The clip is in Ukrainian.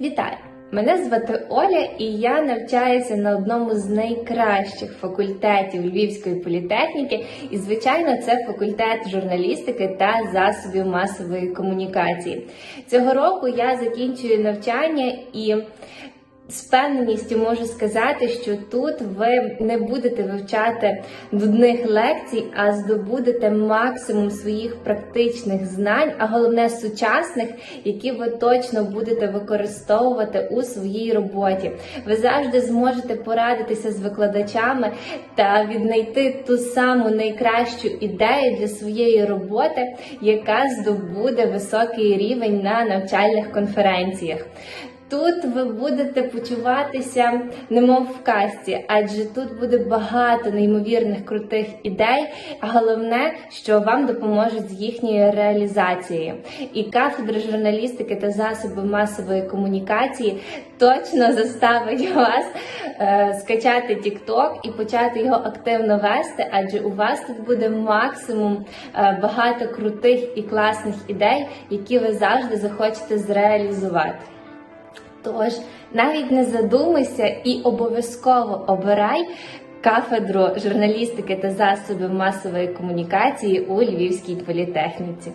Вітаю! Мене звати Оля, і я навчаюся на одному з найкращих факультетів Львівської політехніки. І, звичайно, це факультет журналістики та засобів масової комунікації. Цього року я закінчую навчання і. З певненістю можу сказати, що тут ви не будете вивчати нудних лекцій, а здобудете максимум своїх практичних знань, а головне сучасних, які ви точно будете використовувати у своїй роботі. Ви завжди зможете порадитися з викладачами та віднайти ту саму найкращу ідею для своєї роботи, яка здобуде високий рівень на навчальних конференціях. Тут ви будете почуватися немов в касті, адже тут буде багато неймовірних крутих ідей. А головне, що вам допоможуть з їхньою реалізацією. І кафедра журналістики та засоби масової комунікації точно заставить вас е, скачати TikTok і почати його активно вести, адже у вас тут буде максимум е, багато крутих і класних ідей, які ви завжди захочете зреалізувати. Тож навіть не задумайся і обов'язково обирай кафедру журналістики та засобів масової комунікації у Львівській політехніці.